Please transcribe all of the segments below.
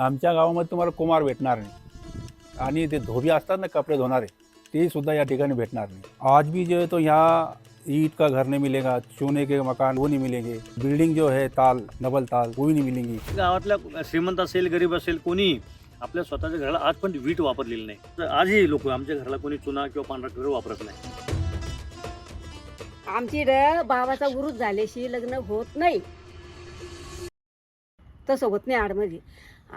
आमच्या गावामध्ये तुम्हाला कुमार भेटणार नाही. आणि ते धोबी असतात ना कपडे धोणारे ते सुद्धा या ठिकाणी भेटणार नाही. आज भी जो है तो यहाँ ईट का घर नहीं मिलेगा चूने के मकान वो नहीं मिलेंगे. बिल्डिंग जो है ताल डबल ताल वो भी नहीं मिलेंगी. गावातल्या श्रीमंत असेल गरीब असेल कोणी आपल्या स्वतःच्या घराला आज पण वीट वापरलेली नाही. तर आजही लोक आमच्या घराला कोणी चुना किंवा पांढरा कलर वापरत नाही. आमची भावाचा गुरुच झाल्याशी लग्न होत नाही. तसं होत नाही आडमध्ये.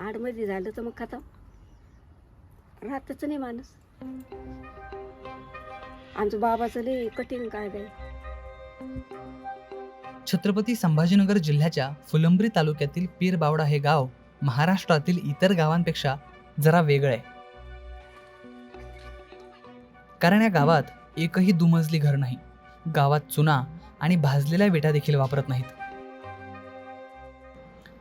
आडमध्ये झालं तर मग खाता. राहतच नाही माणूस. आमचं बाबाचं लई कठीण काय आहे छत्रपती संभाजीनगर जिल्ह्याच्या फुलंब्री तालुक्यातील पीरबावडा हे गाव महाराष्ट्रातील इतर गावांपेक्षा जरा वेगळं आहे. कारण या गावात एकही दुमजली घर नाही. गावात चुना आणि भाजलेल्या विटा देखील वापरत नाहीत.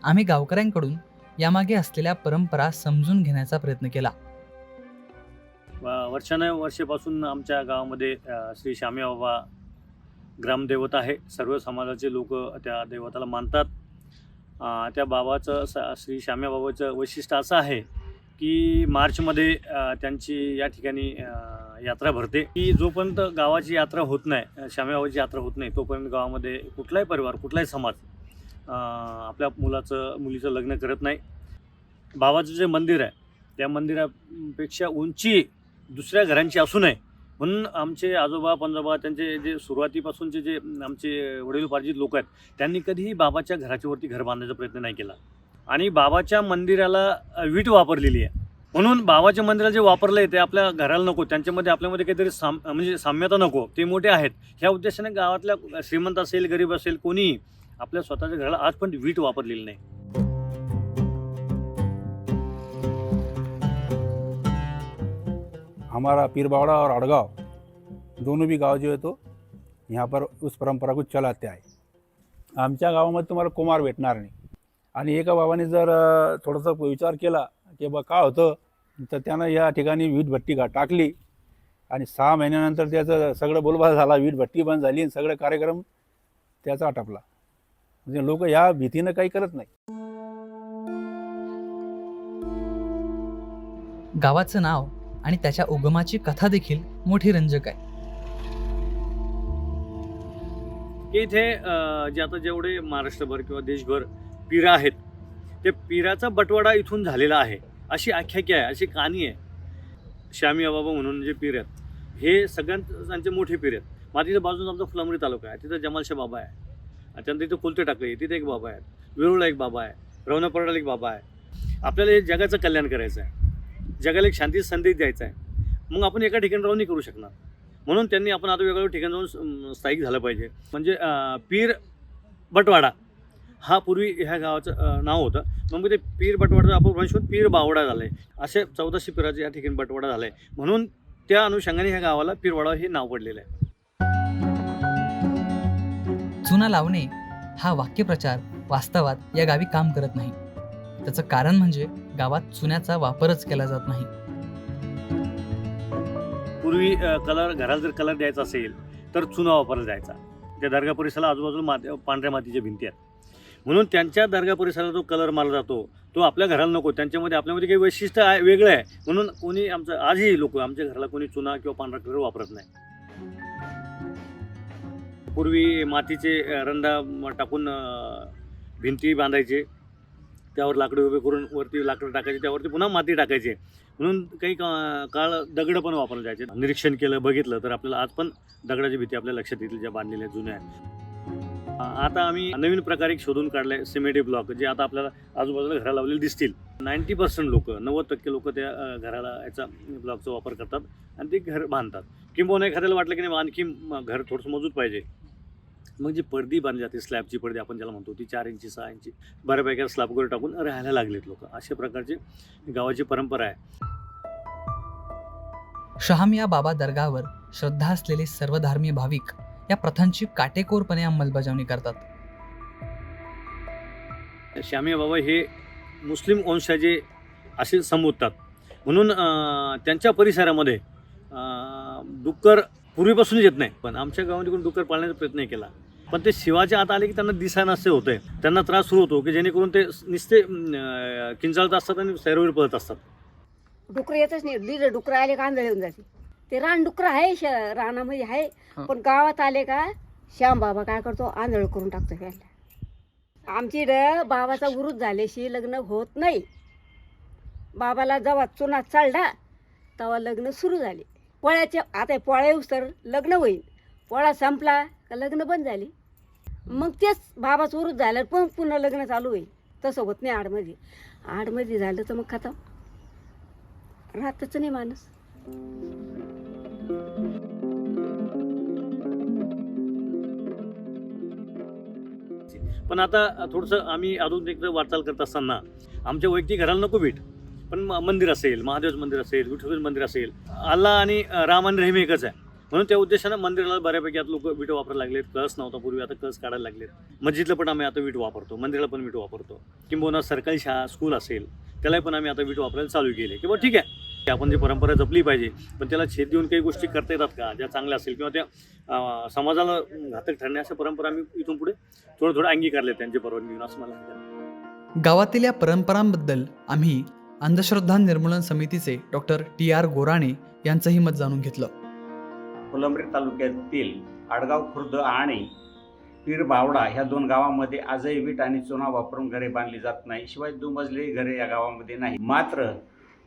आम्ही गावकऱ्यांकडून यामागे असलेल्या परंपरा समजून घेण्याचा प्रयत्न केला. व- वर्षानुवर्षेपासून आमच्या गावामध्ये श्री श्यामी बाबा ग्रामदैवत आहे. सर्व समाजाचे लोक त्या देवताला मानतात. त्या बाबाचं स- श्री श्याम्या वैशिष्ट्य असं आहे की मार्चमध्ये त्यांची या ठिकाणी यात्रा भरते. की जोपर्यंत गावाची यात्रा होत नाही अ, यात्रा होत नाही तोपर्यंत गावामध्ये कुठलाही परिवार कुठलाही समाज आपल्या मुलाचं मुलीचं लग्न करत नाही. बाबाचं जे मंदिर आहे त्या मंदिरापेक्षा उंची दुसऱ्या घरांची असू नये. म्हणून आमचे आजोबा पंजोबा त्यांचे जे सुरुवातीपासूनचे जे आमचे वडीलपार्जित लोक आहेत त्यांनी कधीही बाबाच्या घराच्यावरती घर बांधायचा प्रयत्न नाही केला. आणि बाबाच्या मंदिराला वीट वापरलेली आहे. म्हणून बाबाच्या मंदिराला जे वापरलं आहे ते आपल्या घराला नको त्यांच्यामध्ये आपल्यामध्ये काहीतरी साम म्हणजे साम्यता नको ते मोठे आहेत. ह्या उद्देशाने गावातल्या श्रीमंत असेल गरीब असेल कोणीही आपल्या स्वतःच्या घराला आज पण वीट वापरलेली नाही. हमारा पीरबावड़ा और अडगाव दोनों भी गांव जो है तो यहाँ पर उस परंपरा को चलाते आहे आमच्या गावामध्ये तुम्हाला कुमार भेटणार नाही. आणि एका बाबाने जर थोडंसं थोडासा विचार केला की बा काय होतं? तर त्यानं या ठिकाणी वीट भट्टी का टाकली. आणि सहा महिन्यानंतर त्याचं सगळं बोलबाल झाला वीट भट्टी बंद झाली आणि सगळे कार्यक्रम त्याचा आटपला. म्हणजे लोक या भीतीनं काही करत नाही. गावाचं नाव आणि त्याच्या उगमाची कथा देखील मोठी रंजक आहे. की इथे जे आता जेवढे महाराष्ट्रभर किंवा देशभर पीर आहेत ते पीराचा बटवाडा इथून झालेला आहे. अशी आख्यायिका आहे अशी कहाणी आहे. श्यामी बाबा म्हणून जे पीर आहेत हे सगळ्यांचे मोठे पीर आहेत. मातीच्या बाजून आमचा फुलामरी तालुका आहे तिथं जमालशा बाबा आहे. आणि त्यानंतर इथं कोलते टाकले. तिथे एक बाबा आहेत. वेरूळला एक बाबा आहे. रवणापरडाला एक बाबा आहे. आपल्याला हे जगाचं कल्याण करायचं आहे जगाला एक शांती संदेश द्यायचा आहे मग आपण एका ठिकाणी राहून नाही करू शकणार. म्हणून त्यांनी आपण आता वेगवेगळ्या ठिकाणी जाऊन स्थायिक झालं पाहिजे. म्हणजे पीर बटवाडा हा पूर्वी ह्या गावाचं नाव होतं. मग ते पीर बटवाडाचं आपण होऊन पीर बावडा झालं आहे असे चौदाशे पिराचं या ठिकाणी बटवाडा झालं आहे म्हणून त्या अनुषंगाने ह्या गावाला पीरवाडा हे नाव पडलेलं आहे. चुना लावणे हा वाक्यप्रचार वास्तवात या गावी काम करत नाही. त्याचं कारण म्हणजे गावात चुन्याचा वापरच केला जात नाही. पूर्वी कलर घराला जर कलर द्यायचा असेल तर चुना वापरला जायचा. त्या दर्गा परिसराला आजूबाजूला माती पांढऱ्या मातीच्या भिंती आहेत. म्हणून त्यांच्या दर्गा परिसराला जो कलर मारला जातो तो आपल्या घराला नको. त्यांच्यामध्ये आपल्यामध्ये काही वैशिष्ट्य आहे वेगळं आहे. म्हणून कोणी आमचं आजही लोक आमच्या घराला कोणी चुना किंवा पांढरा कलर वापरत नाही. पूर्वी मातीचे रंधा टाकून भिंती बांधायचे. त्यावर लाकडी उभे करून वरती लाकडं टाकायचे त्यावरती पुन्हा माती टाकायचे. म्हणून काही का काळ दगडं पण वापरले जायचे. निरीक्षण केलं बघितलं तर आपल्याला आज पण दगडाची भीती आपल्या लक्षात येतील ज्या बांधलेल्या जुन्या आता आम्ही नवीन प्रकारे शोधून काढले सिमेंटी ब्लॉक जे आता आपल्याला आजूबाजूला घरा लावलेले दिसतील. नाईन्टी पर्सेंट लोक नव्वद टक्के लोक त्या घराला याचा ब्लॉकचा वापर करतात आणि ते घर बांधतात. किंबहुना एखाद्याला वाटलं की नाही आणखी घर थोडंसं मजबूत पाहिजे. मग जी पडदी बांधली जाते स्लॅबची पडदी आपण ज्याला म्हणतो ती चार इंची सहा इंची बऱ्यापैकी स्लॅब वगैरे टाकून राहायला लागलेत लोक. अशा प्रकारची गावाची परंपरा आहे. शहामिया बाबा दर्गावर श्रद्धा असलेले सर्व धार्मीय भाविक या प्रथांची काटेकोरपणे अंमलबजावणी करतात. श्यामी बाबा हे मुस्लिम वंशाचे असे संबोधतात म्हणून अं, त्यांच्या परिसरामध्ये अं, डुक्कर पूर्वीपासूनच येत नाही. पण आमच्या गावामध्ये कोणी डुक्कर पाळण्याचा प्रयत्न नाही केला. पण ते शिवाच्या आत आले की त्यांना दिसायला असे होतंय त्यांना त्रास सुरू होतो की जेणेकरून ते नुसते किंचाळत असतात आणि सैरवीर पळत असतात. डुकरं येतच नाही. लिडर डुकरं आले का आंधळे येऊन जाते ते रान डुकरं आहे श रानामध्ये आहे. हा. पण गावात आले का श्याम बाबा काय करतो आंधळ करून टाकतो त्याला आमची इकडं बाबाचा वृद्ध झाल्याशी लग्न होत नाही. बाबाला जेव्हा चुना चढला तेव्हा लग्न सुरू झाले. पोळ्याचे आता पोळ्या तर लग्न होईल. पोळा संपला का लग्न बंद झाली? मग तेच बाबाचं वृद्ध झालं पण पुन्हा लग्न चालू होईल. तसं होत नाही आडमध्ये. आडमध्ये झालं तर मग खतम. राहतच नाही माणूस. पण आता थोडंसं आम्ही अजून एकदा वाटचाल करत असताना आमच्या वैयक्तिक घराला नको भेट. पण म- मंदिर असेल महादेवचं मंदिर असेल विठ्ठल मंदिर असेल अल्ला आणि राम आणि रहीम एकच आहे. म्हणून त्या उद्देशानं मंदिराला बऱ्यापैकी आता लोक विट वापरायला लागलेत. कळस नव्हता पूर्वी आता कळस काढायला लागलेत. मस्जिदला पण आम्ही आता वीट वापरतो मंदिराला पण वीट वापरतो. किंबहुना सरकारी शाळा स्कूल असेल त्यालाही पण आम्ही आता वीट वापरायला चालू केले. किंवा ठीक आहे की आपण जी परंपरा जपली पाहिजे पण त्याला छेद देऊन काही गोष्टी करता येतात का? ज्या चांगल्या असेल किंवा त्या समाजाला घातक ठरण्या अशा परंपरा आम्ही इथून पुढे थोडं थोडं अंगीकारले त्यांची परवानगी घेऊन असं मला गावातील या परंपरांबद्दल आम्ही अंधश्रद्धा निर्मूलन समितीचे डॉक्टर टी आर गोराणे यांचंही मत जाणून घेतलं. फुलंब्री तालुक्यातील आडगाव खुर्द आणि पीर बावडा ह्या दोन गावांमध्ये आजही वीट आणि चुना वापरून घरे बांधली जात नाही. शिवाय दुमजली घरे या गावामध्ये नाही. मात्र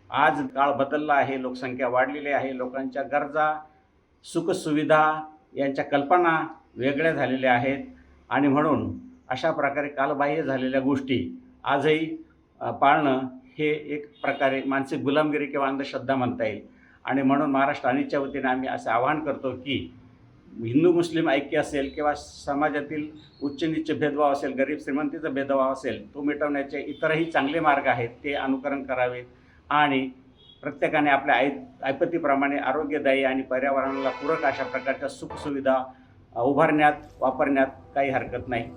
आज काळ बदलला आहे लोकसंख्या वाढलेली आहे लोकांच्या गरजा सुखसुविधा यांच्या कल्पना वेगळ्या झालेल्या आहेत आणि म्हणून अशा प्रकारे कालबाह्य झालेल्या गोष्टी आजही पाळणं हे एक प्रकारे मानसिक गुलामगिरी किंवा अंधश्रद्धा म्हणता येईल. आणि म्हणून महाराष्ट्र आणीच्या वतीने आम्ही असं आवाहन करतो की हिंदू मुस्लिम ऐक्य असेल किंवा समाजातील उच्च नीच भेदभाव असेल गरीब श्रीमंतीचा भेदभाव असेल तो मिटवण्याचे इतरही चांगले मार्ग आहेत ते अनुकरण करावेत. आणि प्रत्येकाने आपल्या ऐ ऐपतीप्रमाणे आरोग्यदायी आणि पर्यावरणाला पूरक अशा प्रकारच्या सुखसुविधा उभारण्यात वापरण्यात काही हरकत नाही.